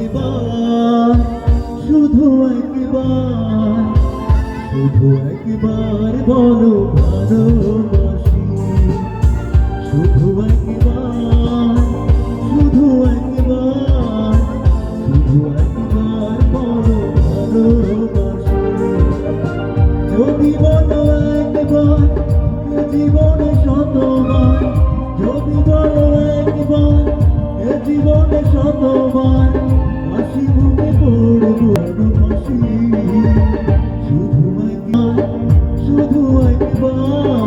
একবার শুধু একবার শুধু একবার বলো ভালো জীবনে শতবার হাসি মুখে পড়ব হাসি। শুধু একবার শুধু একবার।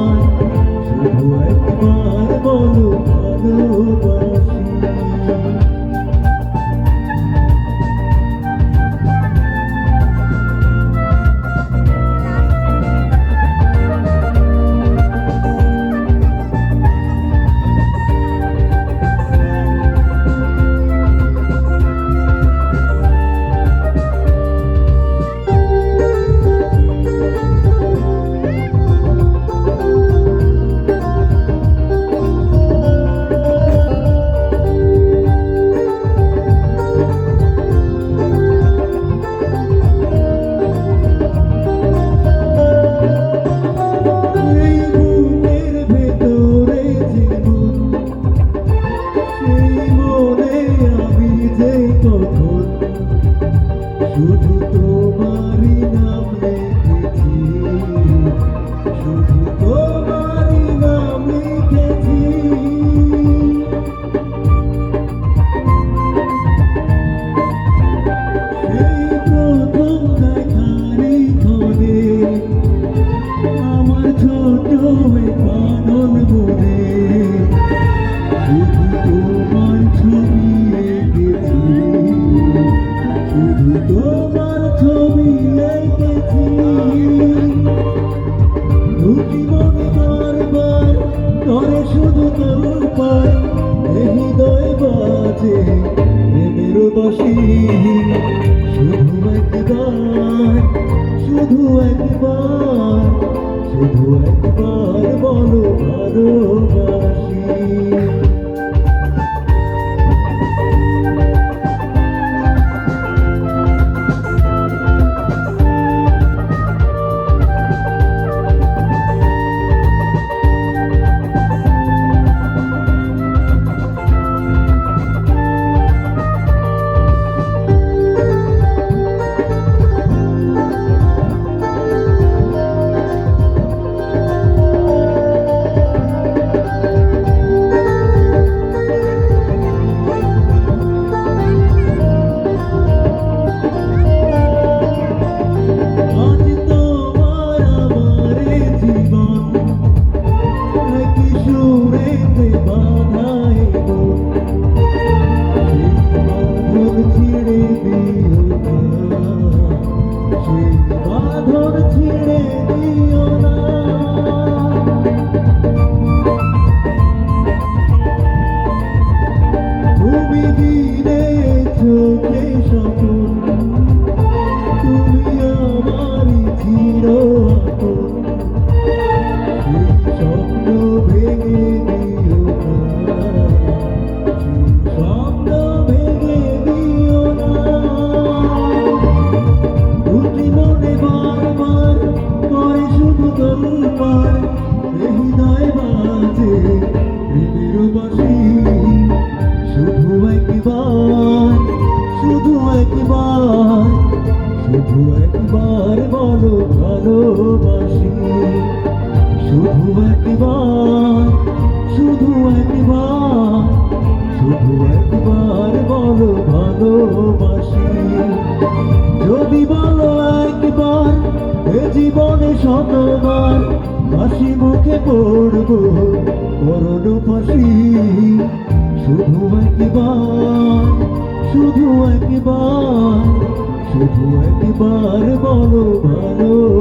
ছবি এঁকেছি। শুধু তোমার ছবি এঁকেছি। দুটি মনে বারবার করে শুধু তোর এ হৃদয় বাজে প্রেমের বসি। শুধু একবার শুধু একবার। ভালোবাসি তুমি দিলে চোখে স্বপ্ন। একবার বলো ভালোবাসি। শুধু একবার শুধু একবার শুধু একবার বলো ভালোবাসি। যদি বলো একবার, এ জীবনে শতবার, হাসি মুখে পড়ব, করণ ফাঁসি। শুধু একবার শুধু একবার, শুধু একবার বলো ভালোবাসি